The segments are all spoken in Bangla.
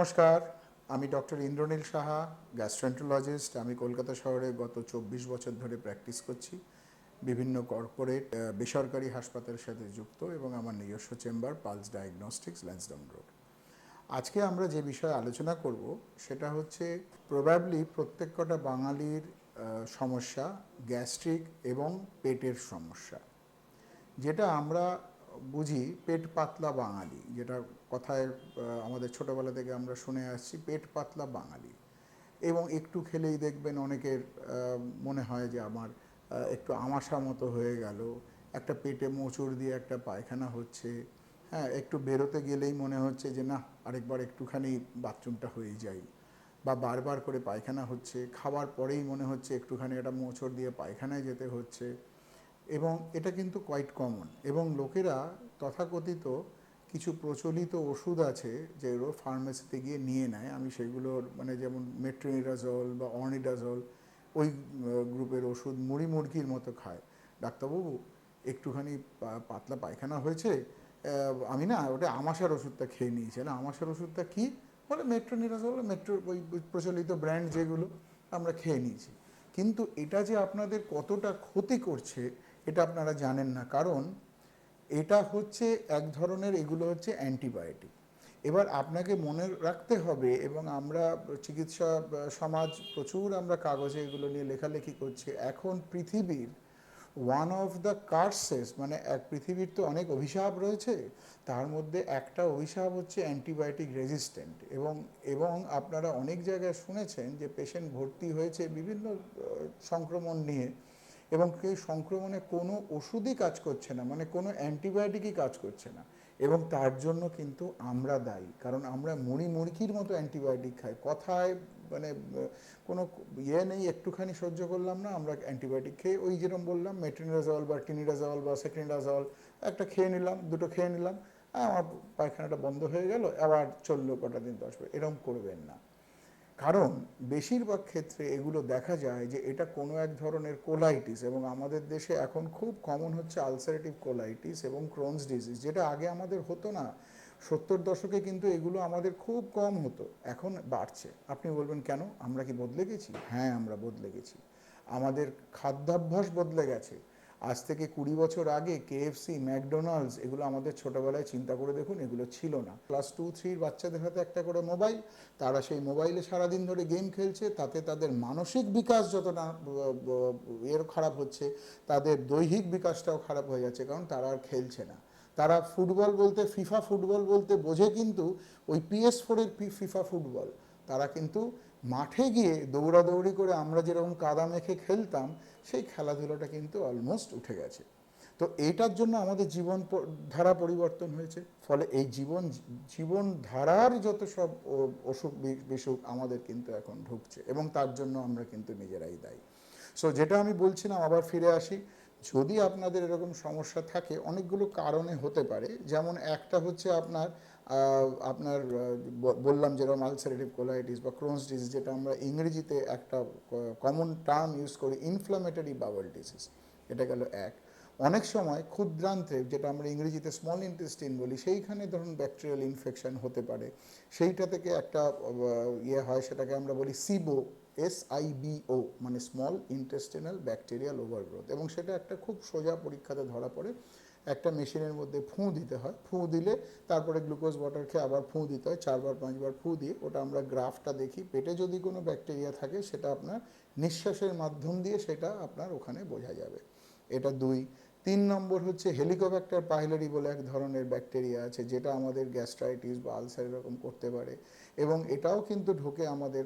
নমস্কার, আমি ডক্টর ইন্দ্রনীল সাহা গ্যাস্ট্রেন্টোলজিস্ট আমি কলকাতা শহরে গত চব্বিশ বছর ধরে প্র্যাকটিস করছি। বিভিন্ন কর্পোরেট বেসরকারি হাসপাতালের সাথে যুক্ত এবং আমার নিজস্ব chamber Pulse Diagnostics Lansdowne road আজকে আমরা যে বিষয়ে আলোচনা করব, সেটা হচ্ছে প্রবাবলি প্রত্যেক কটা বাঙালির সমস্যা গ্যাস্ট্রিক এবং পেটের সমস্যা। যেটা আমরা বুঝি পেট পাতলা বাঙালি, যেটা কথায় আমাদের ছোটবেলা থেকে আমরা শুনে আসছি, পেট পাতলা বাঙালি। এবং একটু খেলেই দেখবেন অনেকের মনে হয় যে আমার একটু আমাশা মতো হয়ে গেল, একটা পেটে মোচড় দিয়ে একটা পায়খানা হচ্ছে। হ্যাঁ একটু বেরোতে গেলেই মনে হচ্ছে যে না, আরেকবার একটুখানি বাথরুমটা হয়ে যাই। বা বারবার করে পায়খানা হচ্ছে খাবার পরেই মনে হচ্ছে একটুখানি একটা মোচড় দিয়ে পায়খানায় যেতে হচ্ছে। এবং এটা কিন্তু কোয়াইট কমন এবং লোকেরা তথাকথিত কিছু প্রচলিত ওষুধ আছে যেগুলো ফার্মেসিতে গিয়ে নিয়ে নেয়। আমি সেগুলোর মানে যেমন মেট্রোনিডাজল বা অর্নিডাজল ওই গ্রুপের ওষুধ মুড়ি মুরগির মতো খায়। ডাক্তারবাবু, একটুখানি পাতলা পায়খানা হয়েছে আমি না ওটা আমাশার ওষুধটা খেয়ে নিয়েছি। না আমাশার ওষুধটা কী? বলে মেট্রোনিডাজল মেট্রো ওই প্রচলিত ব্র্যান্ড যেগুলো, আমরা খেয়ে নিয়েছি। কিন্তু এটা যে আপনাদের কতটা ক্ষতি করছে এটা আপনারা জানেন না। কারণ এটা হচ্ছে এক ধরনের, এগুলো হচ্ছে অ্যান্টিবায়োটিক। এবার আপনাকে মনে রাখতে হবে এবং আমরা চিকিৎসা, সমাজ প্রচুর আমরা কাগজে এগুলো নিয়ে লেখালেখি করছি। এখন পৃথিবীর ওয়ান অফ দ্য কার্সেস মানে এক পৃথিবীর তো অনেক অভিশাপ রয়েছে, তার মধ্যে একটা অভিশাপ হচ্ছে অ্যান্টিবায়োটিক রেজিস্ট্যান্ট। এবং এবং আপনারা অনেক জায়গায় শুনেছেন যে পেশেন্ট ভর্তি হয়েছে বিভিন্ন সংক্রমণ নিয়ে। এবং সেই সংক্রমণে কোনো ওষুধই কাজ করছে না মানে কোনো অ্যান্টিবায়োটিকই কাজ করছে না। এবং তার জন্য কিন্তু আমরা দায়ী, কারণ আমরা মুড়ি মুড়কির মতো অ্যান্টিবায়োটিক খাই। কথায় মানে কোনো ইয়ে নেই, একটুখানি সহ্য করলাম না, আমরা অ্যান্টিবায়োটিক খেয়ে ওই যেরকম বললাম মেট্রিনাজল বা টিনিডাজল বা সেক্রিনাজল একটা খেয়ে নিলাম, দুটো খেয়ে নিলাম, আমার পায়খানাটা বন্ধ হয়ে গেল, আবার চলল কটা দিন দশ এরকম করবেন না। কারণ বেশিরভাগ ক্ষেত্রে এগুলো দেখা যায় যে এটা কোনো এক ধরনের কোলাইটিস এবং আমাদের দেশে এখন খুব কমন হচ্ছে আলসারেটিভ কোলাইটিস এবং ক্রোনস ডিজিজ যেটা আগে আমাদের হতো না। সত্তর দশকে কিন্তু এগুলো আমাদের খুব কম হতো, এখন বাড়ছে। আপনি বলবেন, কেন? আমরা কি বদলে গেছি? হ্যাঁ আমরা বদলে গেছি। আমাদের খাদ্যাভ্যাস বদলে গেছে। আজ থেকে কুড়ি বছর আগে কেএফসি ম্যাকডোনাল্ডস এগুলো আমাদের ছোটবেলায় চিন্তা করে দেখুন, এগুলো ছিল না। ক্লাস টু থ্রির বাচ্চাদের হাতে একটা করে মোবাইল তারা সেই মোবাইলে সারাদিন ধরে গেম খেলছে, তাতে তাদের মানসিক বিকাশ যত না ব- ব- এর খারাপ হচ্ছে, তাদের দৈহিক বিকাশটাও খারাপ হয়ে যাচ্ছে, কারণ তারা আর খেলছে না। তারা ফুটবল বলতে ফিফা ফুটবল বলতে বোঝে কিন্তু ওই পিএস ফোরের ফিফা ফুটবল। তারা কিন্তু মাঠে গিয়ে দৌড়াদৌড়ি করে আমরা যেরকম কাদা মেখে খেলতাম, সেই খেলাধুলাটা কিন্তু অলমোস্ট উঠে গেছে। তো এইটার জন্য আমাদের জীবন ধারা পরিবর্তন হয়েছে। ফলে এই জীবন জীবন ধারার যত সব অসুখ বিসুখ আমাদের কিন্তু এখন ঢুকছে এবং তার জন্য আমরা কিন্তু নিজেরাই দায়ী। সো যেটা আমি বলছিলাম, আবার ফিরে আসি, যদি আপনাদের এরকম সমস্যা থাকে, অনেকগুলো কারণে হতে পারে। যেমন একটা হচ্ছে আপনার আপনার বললাম যেরকম আলসারেটিভ কোলাইটিস বা ক্রোনস ডিজিজ যেটা আমরা ইংরেজিতে একটা কমন টার্ম ইউজ করি ইনফ্লামেটরি বাবল ডিজিজ এটা গেল এক। অনেক সময় ক্ষুদ্রান্তে, যেটা আমরা ইংরেজিতে স্মল ইন্টেস্টিন বলি, সেইখানে ধরুন ব্যাকটেরিয়াল ইনফেকশন হতে পারে। সেইটা থেকে একটা ইয়ে হয়, সেটাকে আমরা বলি SIBO S I B O মানে স্মল ইন্টেস্টিনাল ব্যাকটেরিয়াল ওভারগ্রোথ এবং সেটা একটা খুব সোজা পরীক্ষাতে ধরা পড়ে। একটা মেশিনের মধ্যে ফুঁ দিতে হয়। ফুঁ দিলে তারপরে গ্লুকোজ ওয়াটার খেয়ে আবার ফুঁ দিতে হয়, চারবার, পাঁচবার ফুঁ দিয়ে ওটা আমরা গ্রাফটা দেখি। পেটে যদি কোনো ব্যাকটেরিয়া থাকে সেটা আপনার নিঃশ্বাসের মাধ্যম দিয়ে সেটা আপনার ওখানে বোঝা যাবে। এটা দুই। তিন নম্বর হচ্ছে হেলিকোব্যাক্টার পাইলারি বলে এক ধরনের ব্যাকটেরিয়া আছে যেটা আমাদের গ্যাস্ট্রাইটিস বা আলসার এরকম করতে পারে। এবং এটাও কিন্তু ঢোকে আমাদের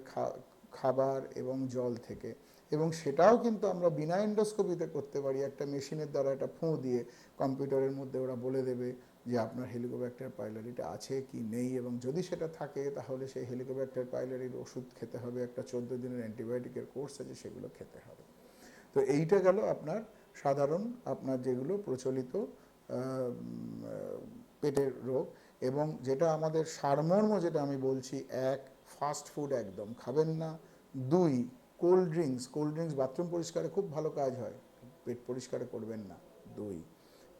খাবার এবং জল থেকে। এবং সেটাও কিন্তু আমরা বিনা এন্ডোস্কোপিতে করতে পারি। একটা মেশিনের দ্বারা একটা ফুঁ দিয়ে কম্পিউটারের মধ্যে ওরা বলে দেবে যে, আপনার হেলিকোব্যাক্টার পাইলারিটা আছে কি নেই? এবং যদি সেটা থাকে, তাহলে সেই হেলিকোব্যাক্টার পাইলারির ওষুধ খেতে হবে। একটা চোদ্দ দিনের অ্যান্টিবায়োটিকের কোর্স আছে, সেগুলো খেতে হবে। তো এইটা গেল আপনার সাধারণ, আপনার যেগুলো প্রচলিত পেটের রোগ এবং যেটা আমাদের সারমর্ম যেটা আমি বলছি, এক ফাস্ট ফুড একদম। খাবেন না। দুই cold drinks cold drinks bathroom পরিষ্কারে খুব ভালো কাজ হয়, পেট পরিষ্কারে করবেন না। দুই।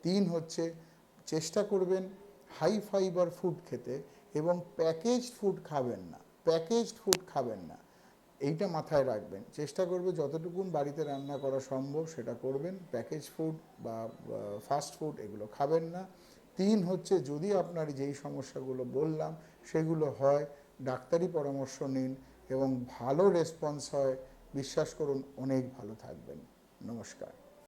তিন হচ্ছে চেষ্টা করবেন হাই ফাইবার ফুড খেতে এবং প্যাকেজড ফুড খাবেন না প্যাকেজড ফুড খাবেন না। এইটা মাথায় রাখবেন। চেষ্টা করবে যতটুকুন বাড়িতে রান্না করা সম্ভব সেটা করবেন প্যাকেজ ফুড বা ফাস্ট ফুড এগুলো খাবেন না। তিন হচ্ছে যদি আপনার যেই সমস্যাগুলো বললাম সেগুলো হয়, ডাক্তারি পরামর্শ নিন এবং ভালো রেসপন্স হয় বিশ্বাস করুন অনেক ভালো থাকবেন। নমস্কার।